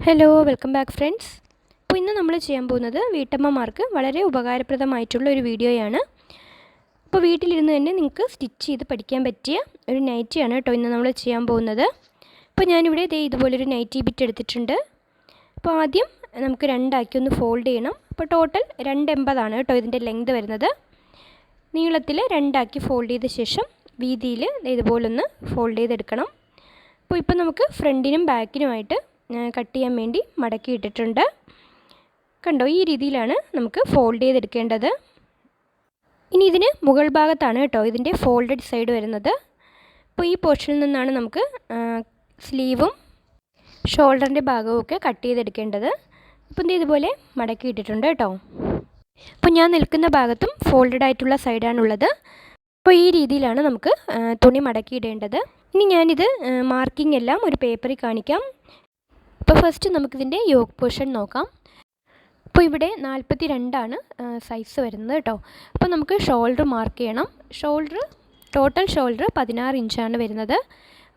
Hello welcome back friends അപ്പോൾ ഇന്ന് നമ്മൾ ചെയ്യാൻ പോകുന്നത് വീട്ടമ്മമാർക്ക് വളരെ ഉപകാരപ്രദമായിട്ടുള്ള ഒരു വീഡിയോയാണ്. അപ്പോൾ വീട്ടിലിരുന്ന് തന്നെ നിങ്ങൾക്ക് സ്റ്റിച്ച് ചെയ്ത് പഠിക്കാൻ പറ്റിയ ഒരു നൈറ്റിയാണ് കേട്ടോ ഇന്ന് നമ്മൾ ചെയ്യാൻ പോകുന്നത്. അപ്പോൾ ഞാനിവിടെ ഇതേ ഇതുപോലൊരു നൈറ്റി ബിറ്റ് എടുത്തിട്ടുണ്ട്. അപ്പോൾ ആദ്യം നമുക്ക് രണ്ടാക്കി ഒന്ന് ഫോൾഡ് ചെയ്യണം. അപ്പോൾ ടോട്ടൽ രണ്ട് എൺപതാണ് കേട്ടോ ഇതിന്റെ ലെങ്ത് വരുന്നത്. നീളത്തിൽ രണ്ടാക്കി ഫോൾഡ് ചെയ്ത ശേഷം വീതിയിൽ ഇതുപോലൊന്ന് ഫോൾഡ് ചെയ്തെടുക്കണം. അപ്പോൾ ഇപ്പോൾ നമുക്ക് ഫ്രണ്ടിനും ബാക്കിനുമായിട്ട് കട്ട് ചെയ്യാൻ വേണ്ടി മടക്കി ഇട്ടിട്ടുണ്ട്. കണ്ടോ ഈ രീതിയിലാണ് നമുക്ക് ഫോൾഡ് ചെയ്തെടുക്കേണ്ടത്. ഇനി ഇതിന് മുകൾ ഭാഗത്താണ് കേട്ടോ ഇതിന്റെ ഫോൾഡഡ് സൈഡ് വരുന്നത്. അപ്പോൾ ഈ പോർഷനിൽ നിന്നാണ് നമുക്ക് സ്ലീവും ഷോൾഡറിന്റെ ഭാഗവും ഒക്കെ കട്ട് ചെയ്തെടുക്കേണ്ടത്. അപ്പം ഇത് ഇതുപോലെ മടക്കി ഇട്ടിട്ടുണ്ട് കേട്ടോ. അപ്പോൾ ഞാൻ നിൽക്കുന്ന ഭാഗത്തും ഫോൾഡഡ് ആയിട്ടുള്ള സൈഡാണുള്ളത് അപ്പോൾ ഈ രീതിയിലാണ് നമുക്ക് തുണി മടക്കിയിടേണ്ടത് ഇനി ഞാനിത് മാർക്കിംഗ് എല്ലാം ഒരു പേപ്പറിൽ കാണിക്കാം. അപ്പോൾ ഫസ്റ്റ് നമുക്കിതിന്റെ യോഗ പോർഷൻ നോക്കാം. അപ്പോൾ ഇവിടെ നാൽപ്പത്തി രണ്ടാണ് സൈസ് വരുന്നത് കേട്ടോ അപ്പോൾ നമുക്ക് ഷോൾഡർ മാർക്ക് ചെയ്യണം. ഷോൾഡർ ടോട്ടൽ ഷോൾഡർ പതിനാറ് ഇഞ്ചാണ് വരുന്നത്.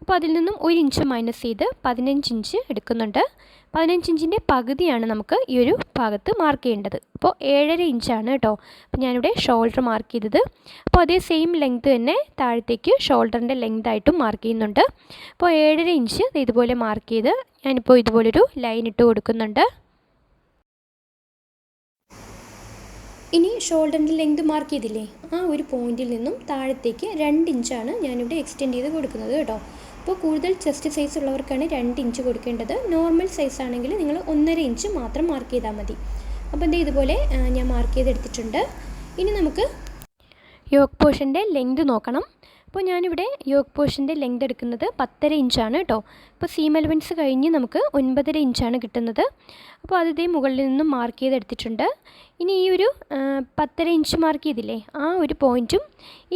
അപ്പോൾ അതിൽ നിന്നും ഒരു ഇഞ്ച് മൈനസ് ചെയ്ത് പതിനഞ്ച് ഇഞ്ച് എടുക്കുന്നുണ്ട്. പതിനഞ്ച് ഇഞ്ചിന്റെ പകുതിയാണ് നമുക്ക് ഈ ഒരു ഭാഗത്ത് മാർക്ക് ചെയ്യേണ്ടത്. അപ്പോൾ ഏഴര ഇഞ്ചാണ് കേട്ടോ. അപ്പോൾ ഞാനിവിടെ ഷോൾഡർ മാർക്ക് ചെയ്തത്. അപ്പോൾ അതേ സെയിം ലെങ്ത് തന്നെ താഴത്തേക്ക് ഷോൾഡറിന്റെ ലെങ്ത് ആയിട്ടും മാർക്ക് ചെയ്യുന്നുണ്ട്. അപ്പോൾ ഏഴര ഇഞ്ച് ഇതുപോലെ മാർക്ക് ചെയ്ത് ഞാനിപ്പോൾ ഇതുപോലൊരു ലൈൻ ഇട്ട് കൊടുക്കുന്നുണ്ട്. ഇനി ഷോൾഡറിന്റെ ലെങ്ത് മാർക്ക് ചെയ്തില്ലേ? ആ ഒരു പോയിന്റിൽ നിന്നും താഴത്തേക്ക് രണ്ട് ഇഞ്ചാണ് ഞാനിവിടെ എക്സ്റ്റെൻഡ് ചെയ്ത് കൊടുക്കുന്നത് കേട്ടോ. അപ്പോൾ കൂടുതൽ ചെസ്റ്റ് സൈസ് ഉള്ളവർക്കാണ് രണ്ട് ഇഞ്ച് കൊടുക്കേണ്ടത്. നോർമൽ സൈസ് ആണെങ്കിൽ നിങ്ങൾ ഒന്നര ഇഞ്ച് മാത്രം മാർക്ക് ചെയ്താൽ മതി. അപ്പോൾ എന്താ ഇതുപോലെ ഞാൻ മാർക്ക് ചെയ്തെടുത്തിട്ടുണ്ട്. ഇനി നമുക്ക് യോഗ് പോർഷന്റെ ലെങ്ത് നോക്കണം. അപ്പോൾ ഞാനിവിടെ യോഗ് പോഷന്റെ ലെങ്ത് എടുക്കുന്നത് പത്തര ഇഞ്ചാണ് കേട്ടോ. അപ്പോൾ സീം എലവൻസ് കഴിഞ്ഞ് നമുക്ക് ഒൻപതര ഇഞ്ചാണ് കിട്ടുന്നത്. അപ്പോൾ അത് ഇതേ മുകളിൽ നിന്നും മാർക്ക് ചെയ്തെടുത്തിട്ടുണ്ട്. ഇനി ഈ ഒരു പത്തര ഇഞ്ച് മാർക്ക് ചെയ്തില്ലേ ആ ഒരു പോയിന്റും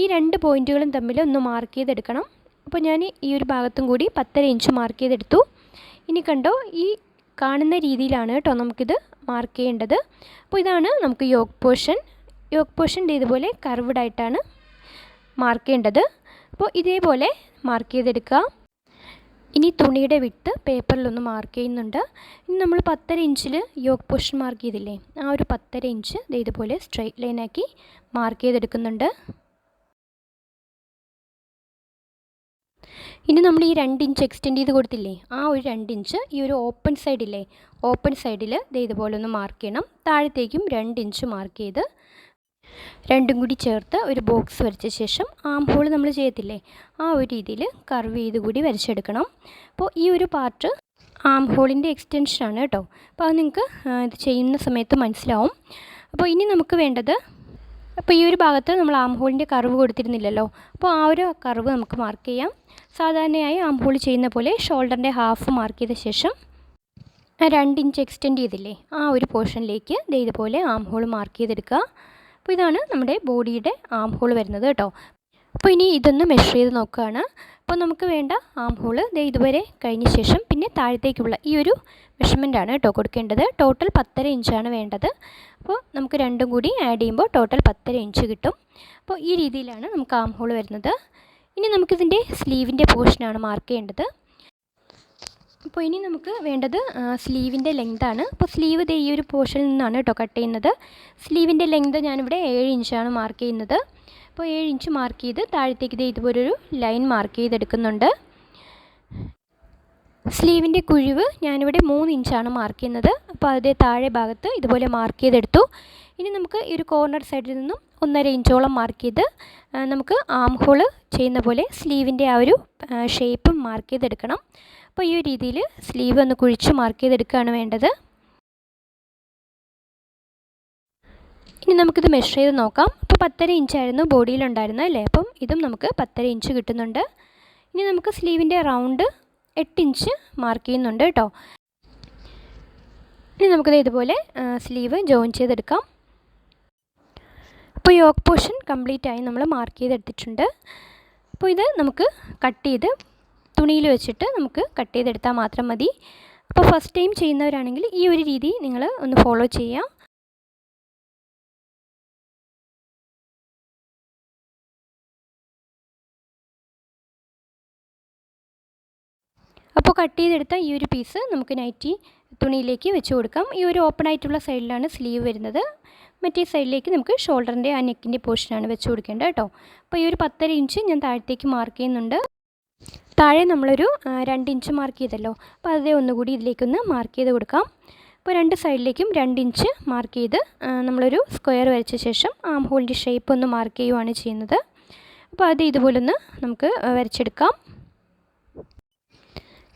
ഈ രണ്ട് പോയിന്റുകളും തമ്മിൽ ഒന്ന് മാർക്ക് ചെയ്തെടുക്കണം. അപ്പോൾ ഞാൻ ഈ ഒരു ഭാഗത്തും കൂടി പത്തര ഇഞ്ച് മാർക്ക് ചെയ്തെടുത്തു. ഇനി കണ്ടോ ഈ കാണുന്ന രീതിയിലാണ് കേട്ടോ നമുക്കിത് മാർക്ക് ചെയ്യേണ്ടത്. അപ്പോൾ ഇതാണ് നമുക്ക് യോഗ് പോർഷൻ. യോഗ് പോർഷന്റെ ഇതുപോലെ കർവ്ഡ് ആയിട്ടാണ് മാർക്ക് ചെയ്യേണ്ടത്. അപ്പോൾ ഇതേപോലെ മാർക്ക് ചെയ്തെടുക്കുക. ഇനി തുണിയുടെ വിട്ട് പേപ്പറിലൊന്ന് മാർക്ക് ചെയ്യുന്നുണ്ട്. ഇനി നമ്മൾ പത്തര ഇഞ്ചിൽ യോഗ് പോഷൻ മാർക്ക് ചെയ്തില്ലേ ആ ഒരു പത്തര ഇഞ്ച് ഇതുപോലെ സ്ട്രെയിറ്റ് ലൈനാക്കി മാർക്ക് ചെയ്തെടുക്കുന്നുണ്ട്. ഇനി നമ്മൾ ഈ രണ്ട് ഇഞ്ച് എക്സ്റ്റെൻഡ് ചെയ്ത് കൊടുത്തില്ലേ ആ ഒരു രണ്ട് ഇഞ്ച് ഈ ഒരു ഓപ്പൺ സൈഡില്ലേ ഓപ്പൺ സൈഡിൽ ഇതേപോലെ ഒന്ന് മാർക്ക് ചെയ്യണം. താഴത്തേക്കും രണ്ട് ഇഞ്ച് മാർക്ക് ചെയ്ത് രണ്ടും കൂടി ചേർത്ത് ഒരു ബോക്സ് വരച്ച ശേഷം ആം ഹോൾ നമ്മൾ ചെയ്യത്തില്ലേ? ആ ഒരു രീതിയിൽ കർവ് ചെയ്ത് കൂടി വരച്ചെടുക്കണം. അപ്പോൾ ഈ ഒരു പാർട്ട് ആം ഹോളിന്റെ എക്സ്റ്റൻഷനാണ് കേട്ടോ. അപ്പോൾ അത് നിങ്ങൾക്ക് ഇത് ചെയ്യുന്ന സമയത്ത് മനസ്സിലാവും. അപ്പോൾ ഇനി നമുക്ക് വേണ്ടത് അപ്പോൾ ഈ ഒരു ഭാഗത്ത് നമ്മൾ ആം ഹോളിന്റെ കർവ് കൊടുത്തിരുന്നില്ലല്ലോ. അപ്പോൾ ആ ഒരു കർവ് നമുക്ക് മാർക്ക് ചെയ്യാം. സാധാരണയായി ആം ഹോൾ ചെയ്യുന്ന പോലെ ഷോൾഡറിന്റെ ഹാഫ് മാർക്ക് ചെയ്ത ശേഷം രണ്ട് ഇഞ്ച് എക്സ്റ്റെൻഡ് ചെയ്തില്ലേ? ആ ഒരു പോർഷനിലേക്ക് ഇതുപോലെ ആം ഹോൾ മാർക്ക് ചെയ്തെടുക്കുക. അപ്പോൾ ഇതാണ് നമ്മുടെ ബോഡിയുടെ ആം ഹോൾ വരുന്നത് കേട്ടോ. അപ്പോൾ ഇനി ഇതൊന്ന് മെഷർ ചെയ്ത് നോക്കുകയാണ്. അപ്പോൾ നമുക്ക് വേണ്ട ആം ഹോൾ ദേ ഇതുവരെ കഴിഞ്ഞ ശേഷം പിന്നെ താഴത്തേക്കുള്ള ഈ ഒരു മെഷർമെന്റാണ് കേട്ടോ കൊടുക്കേണ്ടത്. ടോട്ടൽ പത്തര ഇഞ്ചാണ് വേണ്ടത്. അപ്പോൾ നമുക്ക് രണ്ടും കൂടി ആഡ് ചെയ്യുമ്പോൾ ടോട്ടൽ പത്തര ഇഞ്ച് കിട്ടും. അപ്പോൾ ഈ രീതിയിലാണ് നമുക്ക് ആം ഹോൾ വരുന്നത്. ഇനി നമുക്കിതിന്റെ സ്ലീവിന്റെ പോർഷനാണ് മാർക്ക് ചെയ്യേണ്ടത്. അപ്പോൾ ഇനി നമുക്ക് വേണ്ടത് സ്ലീവിന്റെ ലെങ്താണ് അപ്പോൾ സ്ലീവ് ദേ ഈ ഒരു പോർഷനിൽ നിന്നാണ് കേട്ടോ കട്ട് ചെയ്യുന്നത്. സ്ലീവിന്റെ ലെങ്ത് ഞാനിവിടെ ഏഴ് ഇഞ്ചാണ് മാർക്ക് ചെയ്യുന്നത്. അപ്പോൾ ഏഴ് ഇഞ്ച് മാർക്ക് ചെയ്ത് താഴത്തേക്ക് ദേ ഇതുപോലൊരു ലൈൻ മാർക്ക് ചെയ്തെടുക്കുന്നുണ്ട്. സ്ലീവിന്റെ കുഴിവ് ഞാനിവിടെ മൂന്ന് ഇഞ്ചാണ് മാർക്ക് ചെയ്യുന്നത്. അപ്പോൾ അതിന്റെ താഴെ ഭാഗത്ത് ഇതുപോലെ മാർക്ക് ചെയ്തെടുത്തു. ഇനി നമുക്ക് ഈ ഒരു കോർണർ സൈഡിൽ നിന്നും ഒന്നര ഇഞ്ചോളം മാർക്ക് ചെയ്ത് നമുക്ക് ആം ഹോൾ ചെയ്യുന്ന പോലെ സ്ലീവിന്റെ ആ ഒരു ഷേപ്പ് മാർക്ക് ചെയ്തെടുക്കണം. അപ്പോൾ ഈ ഒരു രീതിയിൽ സ്ലീവ് ഒന്ന് കുഴിച്ച് മാർക്ക് ചെയ്തെടുക്കുകയാണ് വേണ്ടത്. ഇനി നമുക്കിത് മെഷർ ചെയ്ത് നോക്കാം. അപ്പോൾ പത്തര ഇഞ്ചായിരുന്നു ബോഡിയിലുണ്ടായിരുന്നത് അല്ലേ? അപ്പം ഇതും നമുക്ക് പത്തര ഇഞ്ച് കിട്ടുന്നുണ്ട്. ഇനി നമുക്ക് സ്ലീവിന്റെ റൗണ്ട് എട്ട് ഇഞ്ച് മാർക്ക് ചെയ്യുന്നുണ്ട് കേട്ടോ. ഇനി നമുക്കിത് ഇതുപോലെ സ്ലീവ് ജോയിൻ ചെയ്തെടുക്കാം. അപ്പോൾ യോക്ക് പോർഷൻ കംപ്ലീറ്റ് ആയി നമ്മൾ മാർക്ക് ചെയ്തെടുത്തിട്ടുണ്ട്. അപ്പോൾ ഇത് നമുക്ക് കട്ട് ചെയ്ത് തുണിയിൽ വെച്ചിട്ട് നമുക്ക് കട്ട് ചെയ്തെടുത്താൽ മാത്രം മതി. അപ്പോൾ ഫസ്റ്റ് ടൈം ചെയ്യുന്നവരാണെങ്കിൽ ഈ ഒരു രീതി നിങ്ങൾ ഒന്ന് ഫോളോ ചെയ്യാം അപ്പോൾ കട്ട് ചെയ്തെടുത്ത ഈ ഒരു പീസ് നമുക്ക് നൈറ്റി തുണിയിലേക്ക് വെച്ച് കൊടുക്കാം. ഈ ഒരു ഓപ്പൺ ആയിട്ടുള്ള സൈഡിലാണ് സ്ലീവ് വരുന്നത്. മറ്റേ സൈഡിലേക്ക് നമുക്ക് ഷോൾഡറിന്റെ ആ നെക്കിന്റെ പോർഷനാണ് വെച്ച് കൊടുക്കേണ്ടത് കേട്ടോ. അപ്പോൾ ഈ ഒരു പത്തര ഇഞ്ച് ഞാൻ താഴത്തേക്ക് മാർക്ക് ചെയ്യുന്നുണ്ട്. താഴെ നമ്മളൊരു രണ്ട് ഇഞ്ച് മാർക്ക് ചെയ്തല്ലോ. അപ്പോൾ അതേ ഒന്നുകൂടി ഇതിലേക്കൊന്ന് മാർക്ക് ചെയ്ത് കൊടുക്കാം. അപ്പോൾ രണ്ട് സൈഡിലേക്കും രണ്ട് ഇഞ്ച് മാർക്ക് ചെയ്ത് നമ്മളൊരു സ്ക്വയർ വരച്ച ശേഷം ആം ഹോളിന്റെ ഷേപ്പ് ഒന്ന് മാർക്ക് ചെയ്യുവാണ് ചെയ്യുന്നത്. അപ്പോൾ അത് ഇതുപോലൊന്ന് നമുക്ക് വരച്ചെടുക്കാം.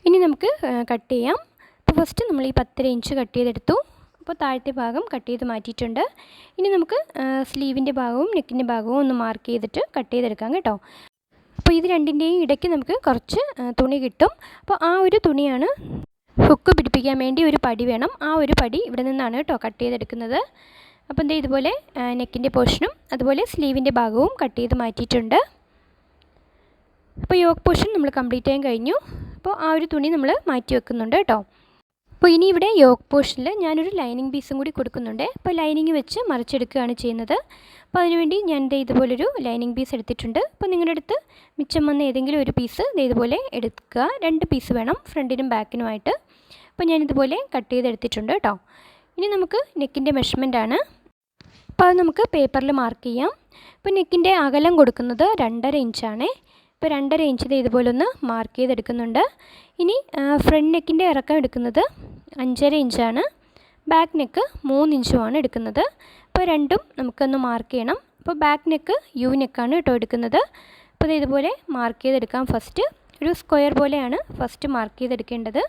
ഇനി നമുക്ക് കട്ട് ചെയ്യാം. അപ്പോൾ ഫസ്റ്റ് നമ്മൾ ഈ പത്തര ഇഞ്ച് കട്ട് ചെയ്തെടുത്തു. അപ്പോൾ താഴത്തെ ഭാഗം കട്ട് ചെയ്ത് മാറ്റിയിട്ടുണ്ട്. ഇനി നമുക്ക് സ്ലീവിന്റെ ഭാഗവും നെക്കിന്റെ ഭാഗവും ഒന്ന് മാർക്ക് ചെയ്തിട്ട് കട്ട് ചെയ്തെടുക്കാം കേട്ടോ. അപ്പോൾ ഇത് രണ്ടിന്റെയും ഇടയ്ക്ക് നമുക്ക് കുറച്ച് തുണി കിട്ടും. അപ്പോൾ ആ ഒരു തുണിയാണ് ഹുക്ക് പിടിപ്പിക്കാൻ വേണ്ടി ഒരു പടി വേണം. ആ ഒരു പടി ഇവിടെ നിന്നാണ് കേട്ടോ കട്ട് ചെയ്തെടുക്കുന്നത്. അപ്പോൾ എന്താ ഇതുപോലെ നെക്കിന്റെ പോർഷനും അതുപോലെ സ്ലീവിന്റെ ഭാഗവും കട്ട് ചെയ്ത് മാറ്റിയിട്ടുണ്ട്. അപ്പോൾ യോക്ക് പോർഷൻ നമ്മൾ കംപ്ലീറ്റ് ചെയ്യാൻ കഴിഞ്ഞു. അപ്പോൾ ആ ഒരു തുണി നമ്മൾ മാറ്റി വെക്കുന്നുണ്ട് കേട്ടോ. അപ്പോൾ ഇനി ഇവിടെ യോക്ക് പോർഷനിൽ ഞാനൊരു ലൈനിങ് പീസും കൂടി കൊടുക്കുന്നുണ്ട്. അപ്പോൾ ലൈനിങ് വെച്ച് മറിച്ചെടുക്കുകയാണ് ചെയ്യുന്നത്. അപ്പോൾ അതിനുവേണ്ടി ഞാൻ ദേ ഇതുപോലൊരു ലൈനിങ് പീസ് എടുത്തിട്ടുണ്ട്. അപ്പോൾ നിങ്ങളുടെ അടുത്ത് മിച്ചം വന്ന ഏതെങ്കിലും ഒരു പീസ് ദേ ഇതുപോലെ എടുക്കുക. രണ്ട് പീസ് വേണം ഫ്രണ്ടിനും ബാക്കിനുമായിട്ട്. അപ്പോൾ ഞാനിതുപോലെ കട്ട് ചെയ്തെടുത്തിട്ടുണ്ട് കേട്ടോ. ഇനി നമുക്ക് നെക്കിന്റെ ആണ്. അപ്പോൾ അത് നമുക്ക് പേപ്പറിൽ മാർക്ക് ചെയ്യാം. ഇപ്പോൾ നെക്കിന്റെ അകലം കൊടുക്കുന്നത് രണ്ടര ഇഞ്ചാണേ ഇപ്പോൾ രണ്ടര ഇഞ്ച് ഇതുപോലെ ഒന്ന് മാർക്ക് ചെയ്തെടുക്കുന്നുണ്ട്. ഇനി ഫ്രണ്ട് നെക്കിന്റെ ഇറക്കം എടുക്കുന്നത് അഞ്ചര ഇഞ്ചാണ്. ബാക്ക് നെക്ക് മൂന്ന് ഇഞ്ചുമാണ് എടുക്കുന്നത്. അപ്പോൾ രണ്ടും നമുക്കൊന്ന് മാർക്ക് ചെയ്യണം. അപ്പോൾ ബാക്ക് നെക്ക് യു നെക്കാണ് കേട്ടോ എടുക്കുന്നത്. അപ്പോൾ ഇതുപോലെ മാർക്ക് ചെയ്തെടുക്കാം ഫസ്റ്റ് ഒരു സ്ക്വയർ പോലെയാണ് ഫസ്റ്റ് മാർക്ക് ചെയ്തെടുക്കേണ്ടത്.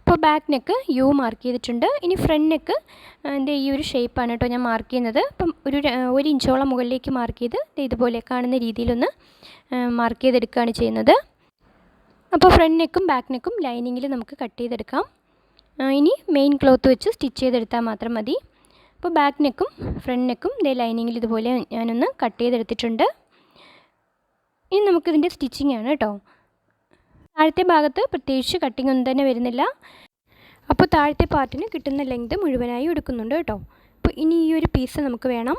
അപ്പോൾ ബാക്ക് നെക്ക് യു മാർക്ക് ചെയ്തിട്ടുണ്ട്. ഇനി ഫ്രണ്ട് നെക്ക് എന്റെ ഈ ഒരു ഷേപ്പാണ് കേട്ടോ ഞാൻ മാർക്ക് ചെയ്യുന്നത്. അപ്പം ഒരു ഒരു ഇഞ്ചോളം മുകളിലേക്ക് മാർക്ക് ചെയ്ത് ഇതുപോലെ കാണുന്ന രീതിയിലൊന്ന് മാർക്ക് ചെയ്തെടുക്കുകയാണ് ചെയ്യുന്നത്. അപ്പോൾ ഫ്രണ്ട് നെക്കും ബാക്ക് നെക്കും ലൈനിങ്ങിൽ നമുക്ക് കട്ട് ചെയ്തെടുക്കാം. ഇനി മെയിൻ ക്ലോത്ത് വെച്ച് സ്റ്റിച്ച് ചെയ്തെടുത്താൽ മാത്രം മതി. അപ്പോൾ ബാക്ക് നെക്കും ഫ്രണ്ട് നെക്കും ഇതേ ലൈനിങ്ങിൽ ഇതുപോലെ ഞാനൊന്ന് കട്ട് ചെയ്തെടുത്തിട്ടുണ്ട്. ഇനി നമുക്കിതിന്റെ സ്റ്റിച്ചിങ് ആണ് കേട്ടോ. താഴത്തെ ഭാഗത്ത് പ്രത്യേകിച്ച് കട്ടിങ് ഒന്നും തന്നെ വരുന്നില്ല. അപ്പോൾ താഴത്തെ പാർട്ടിന് കിട്ടുന്ന ലെങ്ത് മുഴുവനായി എടുക്കുന്നുണ്ട് കേട്ടോ. അപ്പോൾ ഇനി ഈ ഒരു പീസ് നമുക്ക് വേണം.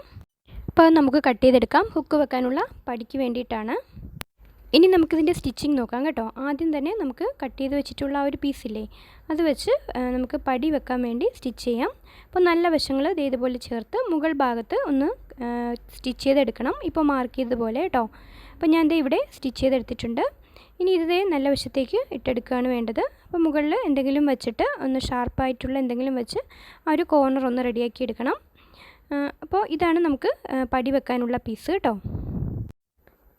അപ്പോൾ നമുക്ക് കട്ട് ചെയ്തെടുക്കാം. ഹുക്ക് വെക്കാനുള്ള പടിക്ക് വേണ്ടിയിട്ടാണ്. ഇനി നമുക്കിതിന്റെ സ്റ്റിച്ചിങ് നോക്കാം കേട്ടോ. ആദ്യം തന്നെ നമുക്ക് കട്ട് ചെയ്ത് വെച്ചിട്ടുള്ള ആ ഒരു പീസില്ലേ അത് വെച്ച് നമുക്ക് പടി വെക്കാൻ വേണ്ടി സ്റ്റിച്ച് ചെയ്യാം. അപ്പോൾ നല്ല വശങ്ങൾ ഇതേതുപോലെ ചേർത്ത് മുകൾ ഭാഗത്ത് ഒന്ന് സ്റ്റിച്ച് ചെയ്തെടുക്കണം. ഇപ്പോൾ മാർക്ക് ചെയ്തതുപോലെ കേട്ടോ. അപ്പോൾ ഞാൻ ഇതേ ഇവിടെ സ്റ്റിച്ച് ചെയ്തെടുത്തിട്ടുണ്ട്. ഇനി ഇതേ നല്ല വശത്തേക്ക് ഇട്ടെടുക്കുകയാണ് വേണ്ടത്. അപ്പോൾ മുകളിൽ എന്തെങ്കിലും വെച്ചിട്ട് ഒന്ന് ഷാർപ്പായിട്ടുള്ള എന്തെങ്കിലും വെച്ച് ആ ഒരു കോർണർ ഒന്ന് റെഡിയാക്കി എടുക്കണം. അപ്പോൾ ഇതാണ് നമുക്ക് പടി വെക്കാനുള്ള പീസ് കേട്ടോ.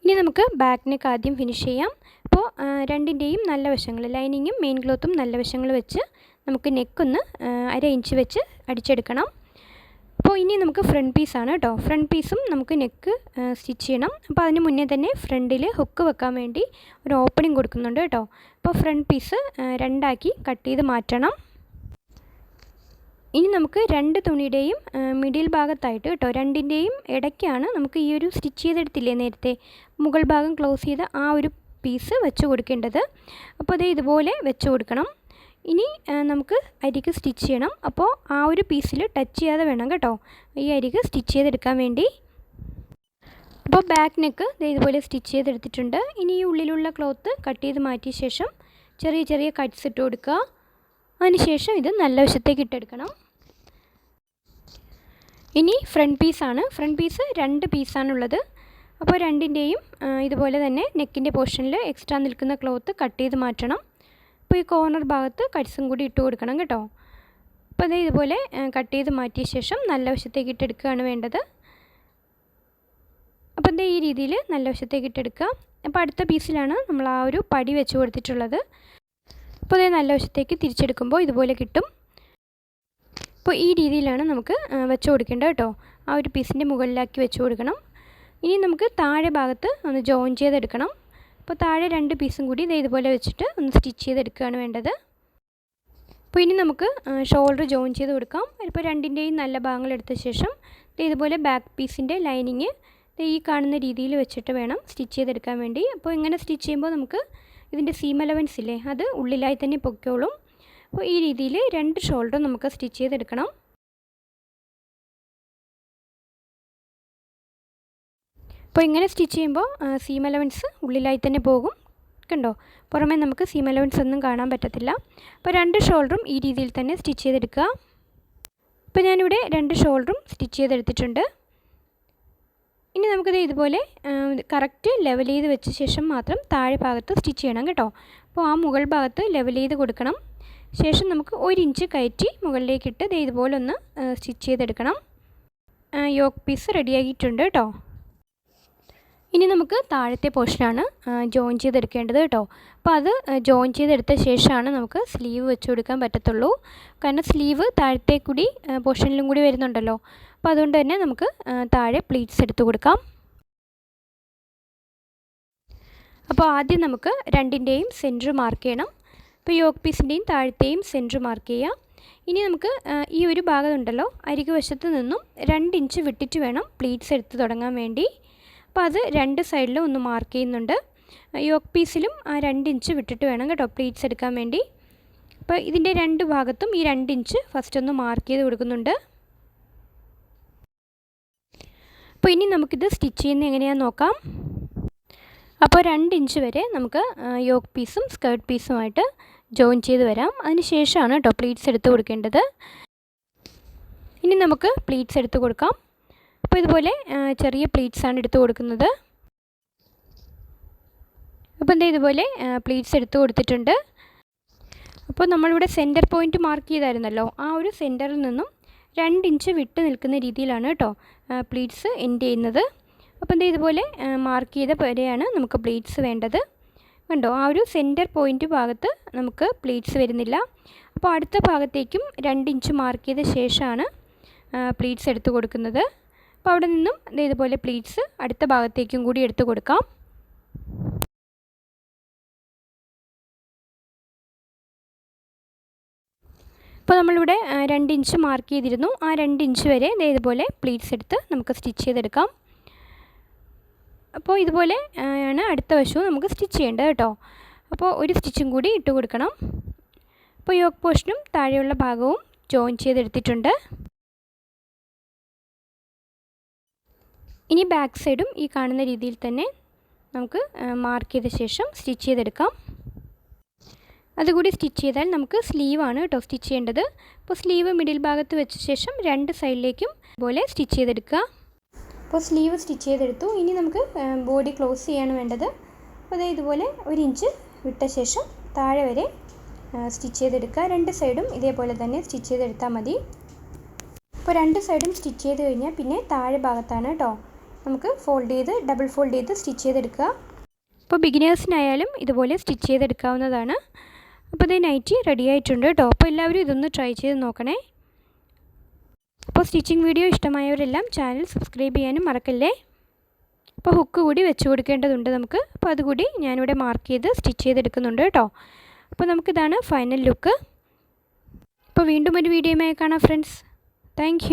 ഇനി നമുക്ക് ബാക്ക് നെക്ക് ആദ്യം ഫിനിഷ് ചെയ്യാം. അപ്പോൾ രണ്ടിന്റെയും നല്ല വശങ്ങൾ ലൈനിങ്ങും മെയിൻ ക്ലോത്തും നല്ല വശങ്ങൾ വെച്ച് നമുക്ക് നെക്കൊന്ന് അര ഇഞ്ച് വെച്ച് അടിച്ചെടുക്കണം. അപ്പോൾ ഇനി നമുക്ക് ഫ്രണ്ട് പീസാണ് കേട്ടോ ഫ്രണ്ട് പീസും നമുക്ക് നെക്ക് സ്റ്റിച്ച് ചെയ്യണം. അപ്പോൾ അതിന് മുന്നേ തന്നെ ഫ്രണ്ടിൽ ഹുക്ക് വെക്കാൻ വേണ്ടി ഒരു ഓപ്പണിംഗ് കൊടുക്കുന്നുണ്ട് കേട്ടോ അപ്പോൾ ഫ്രണ്ട് പീസ് രണ്ടാക്കി കട്ട് ചെയ്ത് മാറ്റണം. ഇനി നമുക്ക് രണ്ട് തുണിയുടെയും മിഡിൽ ഭാഗത്തായിട്ട് കേട്ടോ രണ്ടിന്റെയും ഇടയ്ക്കാണ് നമുക്ക് ഈ ഒരു സ്റ്റിച്ച് ചെയ്തെടുത്തില്ലേ നേരത്തെ? മുകൾ ഭാഗം ക്ലോസ് ചെയ്ത ആ ഒരു പീസ് വെച്ച് കൊടുക്കേണ്ടത്. അപ്പോൾ അത് ഇതുപോലെ വെച്ച് കൊടുക്കണം. ഇനി നമുക്ക് അരിക്ക് സ്റ്റിച്ച് ചെയ്യണം. അപ്പോൾ ആ ഒരു പീസിൽ ടച്ച് ചെയ്യാതെ വേണം കേട്ടോ. ഈ അരിക്ക് സ്റ്റിച്ച് ചെയ്തെടുക്കാൻ വേണ്ടി. അപ്പോൾ ബാക്ക് നെക്ക് ഇതുപോലെ സ്റ്റിച്ച് ചെയ്തെടുത്തിട്ടുണ്ട്. ഇനി ഈ ഉള്ളിലുള്ള ക്ലോത്ത് കട്ട് ചെയ്ത് മാറ്റിയ ശേഷം ചെറിയ ചെറിയ കട്ട്സ് ഇട്ട് കൊടുക്കുക. അതിനുശേഷം ഇത് നല്ല വശത്തേക്ക് ഇട്ടെടുക്കണം. ഇനി ഫ്രണ്ട് പീസാണ് ഫ്രണ്ട് പീസ് രണ്ട് പീസാണുള്ളത് അപ്പോൾ രണ്ടിന്റെയും ഇതുപോലെ തന്നെ നെക്കിന്റെ പോർഷനിൽ എക്സ്ട്രാ നിൽക്കുന്ന ക്ലോത്ത് കട്ട് ചെയ്ത് മാറ്റണം. അപ്പോൾ ഈ കോർണർ ഭാഗത്ത് കട്സും കൂടി ഇട്ട് കൊടുക്കണം കേട്ടോ. അപ്പോൾ അത് ഇതുപോലെ കട്ട് ചെയ്ത് മാറ്റിയ ശേഷം നല്ല വശത്തേക്ക് ഇട്ടെടുക്കുകയാണ് വേണ്ടത്. അപ്പോൾ എന്താ ഈ രീതിയിൽ നല്ല വശത്തേക്ക് ഇട്ടെടുക്കുക. അപ്പോൾ അടുത്ത പീസിലാണ് നമ്മൾ ആ ഒരു പടി വെച്ച് കൊടുത്തിട്ടുള്ളത്. അപ്പോൾ അതേ നല്ല വശത്തേക്ക് തിരിച്ചെടുക്കുമ്പോൾ ഇതുപോലെ കിട്ടും. അപ്പോൾ ഈ രീതിയിലാണ് നമുക്ക് വെച്ച് കൊടുക്കേണ്ടത് കേട്ടോ. ആ ഒരു പീസിന്റെ മുകളിലാക്കി വെച്ച് കൊടുക്കണം. ഇനി നമുക്ക് താഴെ ഭാഗത്ത് ഒന്ന് ജോയിൻ ചെയ്തെടുക്കണം. അപ്പോൾ താഴെ രണ്ട് പീസും കൂടി ഇത് ഇതുപോലെ വെച്ചിട്ട് ഒന്ന് സ്റ്റിച്ച് ചെയ്തെടുക്കുകയാണ് വേണ്ടത്. അപ്പോൾ ഇനി നമുക്ക് ഷോൾഡർ ജോയിൻ ചെയ്ത് കൊടുക്കാം. ഇപ്പോൾ രണ്ടിന്റെയും നല്ല ഭാഗങ്ങൾ എടുത്ത ശേഷം ഇതുപോലെ ബാക്ക് പീസിന്റെ ലൈനിങ് ഈ കാണുന്ന രീതിയിൽ വെച്ചിട്ട് വേണം സ്റ്റിച്ച് ചെയ്തെടുക്കാൻ വേണ്ടി. അപ്പോൾ ഇങ്ങനെ സ്റ്റിച്ച് ചെയ്യുമ്പോൾ നമുക്ക് ഇതിന്റെ സീം അലവൻസ് ഇല്ലേ? അത് ഉള്ളിലായി തന്നെ പൊക്കോളും അപ്പോൾ ഈ രീതിയിൽ രണ്ട് ഷോൾഡറും നമുക്ക് സ്റ്റിച്ച് ചെയ്തെടുക്കണം. അപ്പോൾ ഇങ്ങനെ സ്റ്റിച്ച് ചെയ്യുമ്പോൾ സീം അലവൻസ് ഉള്ളിലായി തന്നെ പോകും. കണ്ടോ? പുറമേ നമുക്ക് സീം അലവൻസ് ഒന്നും കാണാൻ പറ്റത്തില്ല. അപ്പോൾ രണ്ട് ഷോൾഡറും ഈ രീതിയിൽ തന്നെ സ്റ്റിച്ച് ചെയ്തെടുക്കുക. ഇപ്പോൾ ഞാനിവിടെ രണ്ട് ഷോൾഡറും സ്റ്റിച്ച് ചെയ്തെടുത്തിട്ടുണ്ട്. ഇനി നമുക്കിത് ഇതുപോലെ കറക്റ്റ് ലെവൽ ചെയ്ത് വെച്ച ശേഷം മാത്രം താഴെ ഭാഗത്ത് സ്റ്റിച്ച് ചെയ്യണം കേട്ടോ. അപ്പോൾ ആ മുകൾ ഭാഗത്ത് ലെവൽ ചെയ്ത് കൊടുക്കണം. ശേഷം നമുക്ക് ഒരു ഇഞ്ച് കയറ്റി മുകളിലേക്കിട്ട് ഇതേ ഇതുപോലെ ഒന്ന് സ്റ്റിച്ച് ചെയ്തെടുക്കണം. യോക്ക് പീസ് റെഡിയാക്കിയിട്ടുണ്ട് കേട്ടോ. ഇനി നമുക്ക് താഴത്തെ പോർഷനാണ് ജോയിൻ ചെയ്തെടുക്കേണ്ടത് കേട്ടോ. അപ്പോൾ അത് ജോയിൻ ചെയ്തെടുത്ത ശേഷമാണ് നമുക്ക് സ്ലീവ് വെച്ച് കൊടുക്കാൻ പറ്റത്തുള്ളൂ. കാരണം സ്ലീവ് താഴത്തെ കൂടി പോർഷനിലും കൂടി വരുന്നുണ്ടല്ലോ. അപ്പോൾ അതുകൊണ്ട് തന്നെ നമുക്ക് താഴെ പ്ലീറ്റ്സ് എടുത്തു കൊടുക്കാം. അപ്പോൾ ആദ്യം നമുക്ക് രണ്ടിന്റെയും സെന്റർ മാർക്ക് ചെയ്യണം. അപ്പോൾ യോക്ക് പീസിന്റെയും താഴത്തെയും സെന്റർ മാർക്ക് ചെയ്യാം. ഇനി നമുക്ക് ഈ ഒരു ഭാഗമുണ്ടല്ലോ ഉണ്ടല്ലോ അരികു നിന്നും രണ്ട് ഇഞ്ച് വിട്ടിട്ട് വേണം പ്ലീറ്റ്സ് എടുത്ത് തുടങ്ങാൻ വേണ്ടി. അപ്പോൾ അത് രണ്ട് സൈഡിലും ഒന്ന് മാർക്ക് ചെയ്യുന്നുണ്ട്. യോക്ക് പീസിലും ആ രണ്ട് ഇഞ്ച് വിട്ടിട്ട് വേണം കേട്ടോ പ്ലീറ്റ്സ് എടുക്കാൻ വേണ്ടി. അപ്പോൾ ഇതിന്റെ രണ്ട് ഭാഗത്തും ഈ രണ്ട് ഇഞ്ച് ഫസ്റ്റ് ഒന്ന് മാർക്ക് ചെയ്ത് കൊടുക്കുന്നുണ്ട്. അപ്പോൾ ഇനി നമുക്കിത് സ്റ്റിച്ച് ചെയ്യുന്നത് എങ്ങനെയാണെന്ന് നോക്കാം. അപ്പോൾ രണ്ട് ഇഞ്ച് വരെ നമുക്ക് യോക്ക് പീസും സ്കേർട്ട് പീസുമായിട്ട് ജോയിൻ ചെയ്ത് വരാം. അതിന് ശേഷമാണ് കേട്ടോ പ്ലീറ്റ്സ് എടുത്ത് കൊടുക്കേണ്ടത്. ഇനി നമുക്ക് പ്ലീറ്റ്സ് എടുത്ത് കൊടുക്കാം. അപ്പോൾ ഇതുപോലെ ചെറിയ പ്ലീറ്റ്സ് ആണ് എടുത്ത് കൊടുക്കുന്നത്. അപ്പോൾ എന്താ ഇതുപോലെ പ്ലീറ്റ്സ് എടുത്ത് കൊടുത്തിട്ടുണ്ട്. അപ്പോൾ നമ്മളിവിടെ സെന്റർ പോയിന്റ് മാർക്ക് ചെയ്തായിരുന്നല്ലോ. ആ ഒരു സെന്ററിൽ നിന്നും രണ്ട് ഇഞ്ച് വിട്ട് നിൽക്കുന്ന രീതിയിലാണ് കേട്ടോ പ്ലീറ്റ്സ് എൻഡ് ചെയ്യുന്നത്. അപ്പോൾ എന്താ ഇതുപോലെ മാർക്ക് ചെയ്ത വരെയാണ് നമുക്ക് പ്ലീറ്റ്സ് വേണ്ടത്. കണ്ടോ ആ ഒരു സെന്റർ പോയിന്റ് ഭാഗത്ത് നമുക്ക് പ്ലീറ്റ്സ് വരുന്നില്ല. അപ്പോൾ അടുത്ത ഭാഗത്തേക്കും രണ്ട് ഇഞ്ച് മാർക്ക് ചെയ്ത ശേഷമാണ് പ്ലീറ്റ്സ് എടുത്ത് കൊടുക്കുന്നത്. അപ്പോൾ അവിടെ നിന്നും ഇതുപോലെ പ്ലീറ്റ്സ് അടുത്ത ഭാഗത്തേക്കും കൂടി എടുത്തു കൊടുക്കാം. ഇപ്പോൾ നമ്മളിവിടെ രണ്ട് ഇഞ്ച് മാർക്ക് ചെയ്തിരുന്നു. ആ രണ്ട് ഇഞ്ച് വരെ ഇതുപോലെ പ്ലീറ്റ്സ് എടുത്ത് നമുക്ക് സ്റ്റിച്ച് ചെയ്തെടുക്കാം. അപ്പോൾ ഇതുപോലെ ആണ് അടുത്ത വശവും നമുക്ക് സ്റ്റിച്ച് ചെയ്യേണ്ടത് കേട്ടോ. അപ്പോൾ ഒരു സ്റ്റിച്ചും കൂടി ഇട്ട് കൊടുക്കണം. അപ്പോൾ യോക്ക് പോർഷനും താഴെയുള്ള ഭാഗവും ജോയിൻ ചെയ്തെടുത്തിട്ടുണ്ട്. ഇനി ബാക്ക് സൈഡും ഈ കാണുന്ന രീതിയിൽ തന്നെ നമുക്ക് മാർക്ക് ചെയ്ത ശേഷം സ്റ്റിച്ച് ചെയ്തെടുക്കാം. അതുകൂടി സ്റ്റിച്ച് ചെയ്താൽ നമുക്ക് സ്ലീവാണ് കേട്ടോ സ്റ്റിച്ച് ചെയ്യേണ്ടത്. അപ്പോൾ സ്ലീവ് മിഡിൽ ഭാഗത്ത് വെച്ച ശേഷം രണ്ട് സൈഡിലേക്കും പോലെ സ്റ്റിച്ച് ചെയ്തെടുക്കുക. അപ്പോൾ സ്ലീവ് സ്റ്റിച്ച് ചെയ്തെടുത്തു. ഇനി നമുക്ക് ബോഡി ക്ലോസ് ചെയ്യാണ് വേണ്ടത്. അപ്പോൾ ഇതുപോലെ ഒരു ഇഞ്ച് വിട്ട ശേഷം താഴെ വരെ സ്റ്റിച്ച് ചെയ്തെടുക്കുക. രണ്ട് സൈഡും ഇതേപോലെ തന്നെ സ്റ്റിച്ച് ചെയ്തെടുത്താൽ മതി. അപ്പോൾ രണ്ട് സൈഡും സ്റ്റിച്ച് ചെയ്ത് കഴിഞ്ഞാൽ പിന്നെ താഴെ ഭാഗത്താണ് കേട്ടോ നമുക്ക് ഫോൾഡ് ചെയ്ത് ഡബിൾ ഫോൾഡ് ചെയ്ത് സ്റ്റിച്ച് ചെയ്തെടുക്കുക. അപ്പോൾ ബിഗിനേഴ്സിനായാലും ഇതുപോലെ സ്റ്റിച്ച് ചെയ്തെടുക്കാവുന്നതാണ്. അപ്പോൾ ഇത് നൈറ്റി റെഡി ആയിട്ടുണ്ട് അപ്പോൾ എല്ലാവരും ഇതൊന്ന് ട്രൈ ചെയ്ത് നോക്കണേ. അപ്പോൾ സ്റ്റിച്ചിങ് വീഡിയോ ഇഷ്ടമായവരെല്ലാം ചാനൽ സബ്സ്ക്രൈബ് ചെയ്യാനും മറക്കല്ലേ? അപ്പോൾ ഹുക്ക് കൂടി വെച്ച് കൊടുക്കേണ്ടതുണ്ട് നമുക്ക്. അപ്പോൾ അതുകൂടി ഞാനിവിടെ മാർക്ക് ചെയ്ത് സ്റ്റിച്ച് ചെയ്തെടുക്കുന്നുണ്ട് കേട്ടോ. അപ്പോൾ നമുക്കിതാണ് ഫൈനൽ ലുക്ക് അപ്പോൾ വീണ്ടും ഒരു വീഡിയോയുമായി കാണാം ഫ്രണ്ട്സ് താങ്ക്